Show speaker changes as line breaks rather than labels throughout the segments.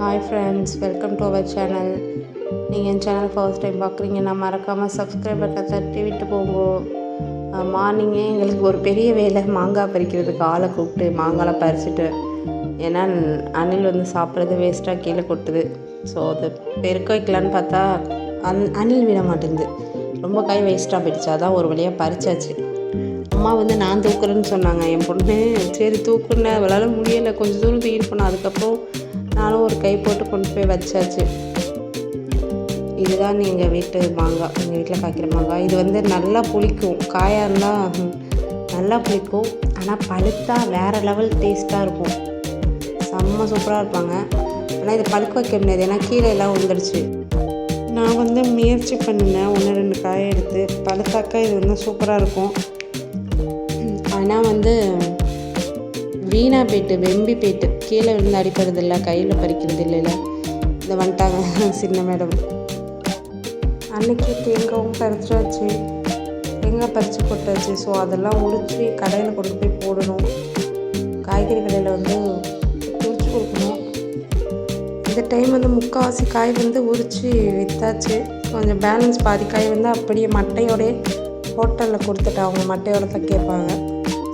Hi friends welcome to our channel நீங்கள் என் channel first time பார்க்குறீங்கன்னா மறக்காமல் சப்ஸ்கிரைப் பட்டனை தட்டி விட்டு போங்கோ. மார்னிங்கே எங்களுக்கு ஒரு பெரிய வேலை மாங்காய் பறிக்கிறதுக்கு ஆளை கூப்பிட்டு மாங்காய் பறிச்சுட்டு ஏன்னா அணில் வந்து சாப்பிட்றது வேஸ்ட்டாக கீழே கொட்டுது. ஸோ அதை பெருக்க வைக்கலான்னு பார்த்தா அன் அணில் விட மாட்டேங்குது. ரொம்ப கை வேஸ்ட்டாக போயிடுச்சு அதான் ஒரு வழியாக பறிச்சாச்சு. அம்மா வந்து நான் தூக்குறேன்னு சொன்னாங்க. என் பொண்ணு சரி தூக்குனேன் அவளால் முடியலை கொஞ்சம் தூரம் தூக்கிட்டு போனேன் அதுக்கப்புறம் நானும் ஒரு கை போட்டு கொண்டு போய் வச்சாச்சு. இதுதான் எங்கள் வீட்டு மாங்காய் எங்கள் வீட்டில் காய்க்கிற மாங்காய் இது வந்து நல்லா புளிக்கும். காயாக இருந்தால் நல்லா புளிக்கும். ஆனால் பழுத்தா வேறு லெவல் டேஸ்ட்டாக இருக்கும். செம்ம சூப்பராக இருப்பாங்க. ஆனால் இது பழுக்க வைக்க முடியாது. ஏன்னா கீழே எல்லாம் வந்துடுச்சு நான் வந்து முயற்சி பண்ணினேன். ஒன்று ரெண்டு காயை எடுத்து. பழுத்தாக்கா இது வந்து சூப்பராக இருக்கும். ஆனால் வந்து வீணாக போயிட்டு வெம்பி போயிட்டு கீழே விழுந்து அடிப்படுறது இல்லை கையில் பறிக்கிறது இல்லைல்ல இதை வந்துட்டாங்க சின்ன மேடம். அன்னைக்கு தேங்காவும் பறிச்சாச்சு. தேங்காய் பறித்து போட்டாச்சு. ஸோ அதெல்லாம் உரித்து கடையில் கொண்டு போய் போடணும். காய்கறி கடையில் வந்து உரிச்சு கொடுக்கணும். இந்த டைம் வந்து முக்கால்வாசி காய் வந்து உரித்து விற்றாச்சு கொஞ்சம் பேலன்ஸ் பாதி காய் வந்து அப்படியே மட்டையோடய ஹோட்டலில் கொடுத்துட்டு அவங்க மட்டையோட தான் கேட்பாங்க.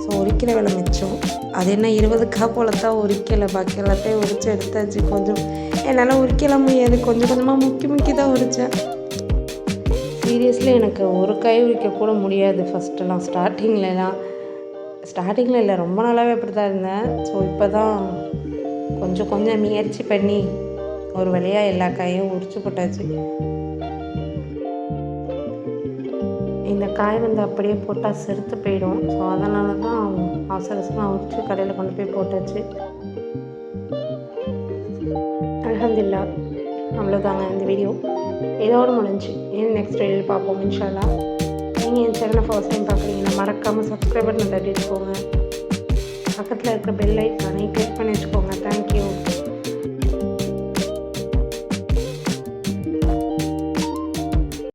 ஸோ உரிக்கிற வேலை மிச்சம். அது என்ன இருபதுக்கா போல தான் உரிக்கலை பாக்கி எல்லாத்தையும் உரித்து எடுத்தாச்சு கொஞ்சம் என்னால் உரிக்கலாம் முடியாது. கொஞ்சம் கொஞ்சமாக முக்கி முக்கி தான் உரித்தேன் சீரியஸ்லி எனக்கு ஒரு கை உரிக்க கூட முடியாது. ஃபஸ்ட்டெல்லாம் ஸ்டார்டிங்லலாம் ஸ்டார்டிங்கில் இல்லை ரொம்ப நாளாகவே அப்படி தான் இருந்தேன். ஸோ இப்போ தான் கொஞ்சம் கொஞ்சம் முயற்சி பண்ணி ஒரு வழியாக எல்லா காயும் உரிச்சு போட்டாச்சு. இந்த காய் வந்து அப்படியே போட்டால் செருத்து போயிடும். ஸோ அதனால தான் அவசர அவசரமாக உரிச்சு கடையில் கொண்டு போய் போட்டாச்சு. அலமதுல்லா அவ்வளோதாங்க இந்த வீடியோ. இதோடு முடிஞ்சு. இனி நெக்ஸ்ட் வீடியோ பார்ப்போம் இன்ஷால்லா. நீங்கள் என் சேனலை ஃபர்ஸ்ட் டைம் பார்க்குறீங்கன்னா மறக்காமல் சப்ஸ்கிரைப் பண்ணி தட்டிட்டு போங்க. பக்கத்தில் இருக்கிற பெல் ஐக்கானை கிளிக் பண்ணி வச்சுக்கோங்க. தேங்க்யூ